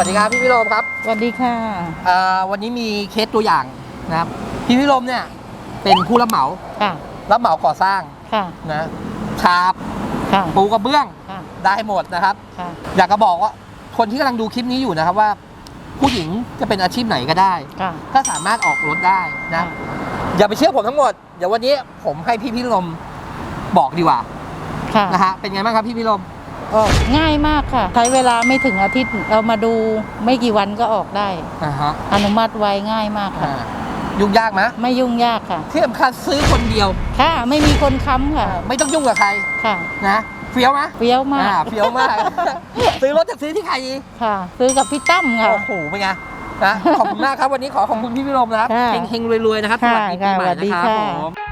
วัสดีครับพี่พิรมครับสวัสดีค่ะเอ่อวันนี้มีเคสตัวอย่างนะครับ พี่พิรมเนี่ยเป็นผู้รับเหมาค่ะรับเหมาก่อสร้างค่ะนะฉาบค่ะ ปูกระเบื้องค่ะ ได้หมดนะครับ ค่ะ อยากจะบอกว่าคนที่กำลังดูคลิปนี้อยู่นะครับว่า ผู้หญิงจะเป็นอาชีพไหนก็ได้ ค่ะ ก็สามารถออกรถได้นะ อย่าไปเชื่อผมทั้งหมด เดี๋ยววันนี้ผมให้พี่พิรมบอกดีกว่าค่ะ นะฮะเป็นไงบ้างครับพี่พิรม ออกง่ายมากค่ะ ใช้เวลาไม่ถึงอาทิตย์เรามาดูไม่กี่วันก็ออกได้ อ่าฮะอนุมัติไวง่ายมากค่ะ อ่ายุ่งยากไหมไม่ยุ่งยากค่ะ ที่สำคัญซื้อคนเดียว ค่ะไม่มีคนค้ำค่ะไม่ต้องยุ่งกับใครค่ะนะเฟี้ยวไหมเปรี้ยวมากอ่าเฟี้ยวมาก ซื้อรถจะซื้อที่ใครดีค่ะ ซื้อกับพี่ตั้มค่ะ โอ้โหเป็นไงนะขอบคุณมากครับวันนี้ขอขอบคุณพี่พิรมนะครับค่ะเฮงๆรวยๆนะครับสวัสดีปีใหม่ค่ะสวัสดีนะครับค่ะ ผม